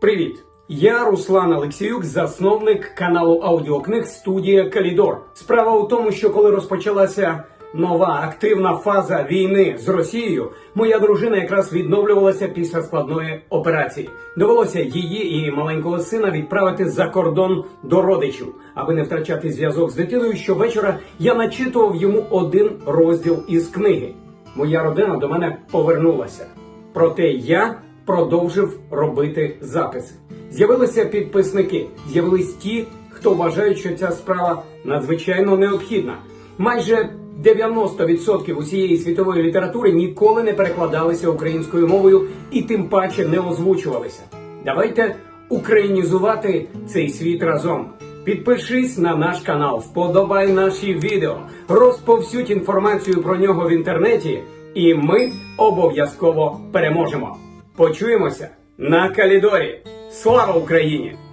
Привіт! Я Руслан Олексіюк, засновник каналу аудіокниг студія Калідор. Справа у тому, що коли розпочалася нова активна фаза війни з Росією, моя дружина якраз відновлювалася після складної операції. Довелося її і маленького сина відправити за кордон до родичів, аби не втрачати зв'язок з дитиною. Щовечора я начитував йому один розділ із книги. Моя родина до мене повернулася. Проте я продовжив робити записи. З'явилися підписники, з'явились ті, хто вважають, що ця справа надзвичайно необхідна. Майже 90% усієї світової літератури ніколи не перекладалися українською мовою і тим паче не озвучувалися. Давайте українізувати цей світ разом. Підпишись на наш канал, вподобай наші відео, розповсюдь інформацію про нього в інтернеті, і ми обов'язково переможемо. Почуємося на Калідорі. Слава Україні!